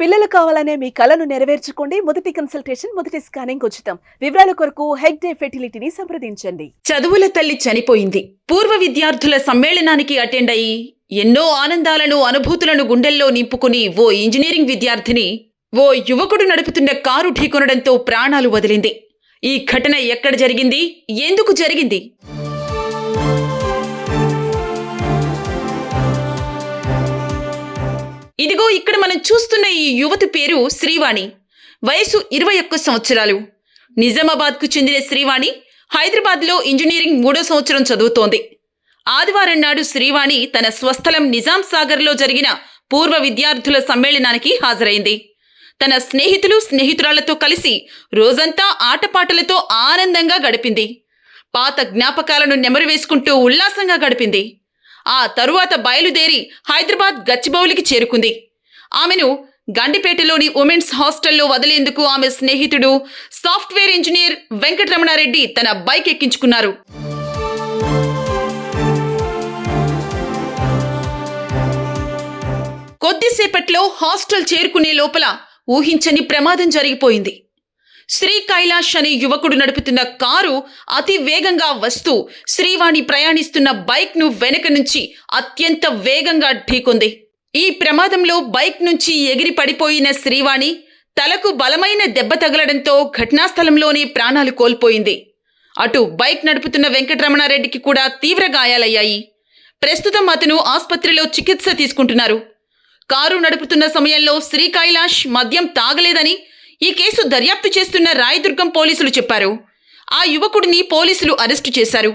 పిల్లలు కావాలనే మీ కలను నెరవేర్చుకోండి. మొదటి కన్సల్టేషన్ మొదటి స్కానింగ్ ఉచితం. వివరాల కొరకు హెగ్ డే ఫెర్టిలిటీని సంప్రదించండి. చదువుల తల్లి చనిపోయింది. పూర్వ విద్యార్థుల సమ్మేళనానికి అటెండ్ అయ్యి ఎన్నో ఆనందాలను అనుభూతులను గుండెల్లో నింపుకుని ఓ ఇంజనీరింగ్ విద్యార్థిని ఓ యువకుడు నడుపుతున్న కారు ఢీకొనడంతో ప్రాణాలు వదిలింది. ఈ ఘటన ఎక్కడ జరిగింది? ఎందుకు జరిగింది? ఇక్కడ మనం చూస్తున్న ఈ యువతి పేరు శ్రీవాణి. వయసు ఇరవై ఒక్క సంవత్సరాలు. నిజామాబాద్కు చెందిన శ్రీవాణి హైదరాబాద్లో ఇంజనీరింగ్ మూడో సంవత్సరం చదువుతోంది. ఆదివారం నాడు శ్రీవాణి తన స్వస్థలం నిజాం సాగర్లో జరిగిన పూర్వ విద్యార్థుల సమ్మేళనానికి హాజరైంది. తన స్నేహితులు స్నేహితురాళ్ళతో కలిసి రోజంతా ఆటపాటలతో ఆనందంగా గడిపింది. పాత జ్ఞాపకాలను నెమరు వేసుకుంటూ ఉల్లాసంగా గడిపింది. ఆ తరువాత బయలుదేరి హైదరాబాద్ గచ్చిబౌలికి చేరుకుంది. ఆమెను గండిపేటలోని ఉమెన్స్ హాస్టల్లో వదిలేందుకు ఆమె స్నేహితుడు సాఫ్ట్వేర్ ఇంజనీర్ వెంకటరమణారెడ్డి తన బైక్ ఎక్కించుకున్నారు. కొద్దిసేపట్లో హాస్టల్ చేరుకునే లోపల ఊహించని ప్రమాదం జరిగిపోయింది. శ్రీ కైలాష్ అనే యువకుడు నడుపుతున్న కారు అతి వేగంగా వస్తూ శ్రీవాణి ప్రయాణిస్తున్న బైక్ను వెనుక నుంచి అత్యంత వేగంగా ఢీకొంది. ఈ ప్రమాదంలో బైక్ నుంచి ఎగిరి పడిపోయిన శ్రీవాణి తలకు బలమైన దెబ్బ తగలడంతో ఘటనాస్థలంలోనే ప్రాణాలు కోల్పోయింది. అటు బైక్ నడుపుతున్న వెంకటరమణారెడ్డికి కూడా తీవ్ర గాయాలయ్యాయి. ప్రస్తుతం అతను ఆసుపత్రిలో చికిత్స తీసుకుంటున్నారు. కారు నడుపుతున్న సమయంలో శ్రీ కైలాష్ మద్యం తాగలేదని ఈ కేసు దర్యాప్తు చేస్తున్న రాయదుర్గం పోలీసులు చెప్పారు. ఆ యువకుడిని పోలీసులు అరెస్టు చేశారు.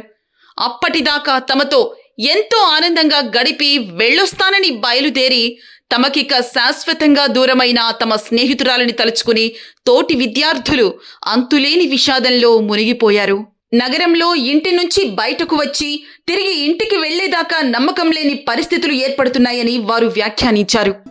అప్పటిదాకా తమతో ఎంతో ఆనందంగా గడిపి వెళ్ళొస్తానని బయలుదేరి తమకిక శాశ్వతంగా దూరమైన తమ స్నేహితురాలని తలుచుకుని తోటి విద్యార్థులు అంతులేని విషాదంలో మునిగిపోయారు. నగరంలో ఇంటి నుంచి బయటకు వచ్చి తిరిగి ఇంటికి వెళ్ళేదాకా నమ్మకం లేని పరిస్థితులు ఏర్పడుతున్నాయని వారు వ్యాఖ్యానించారు.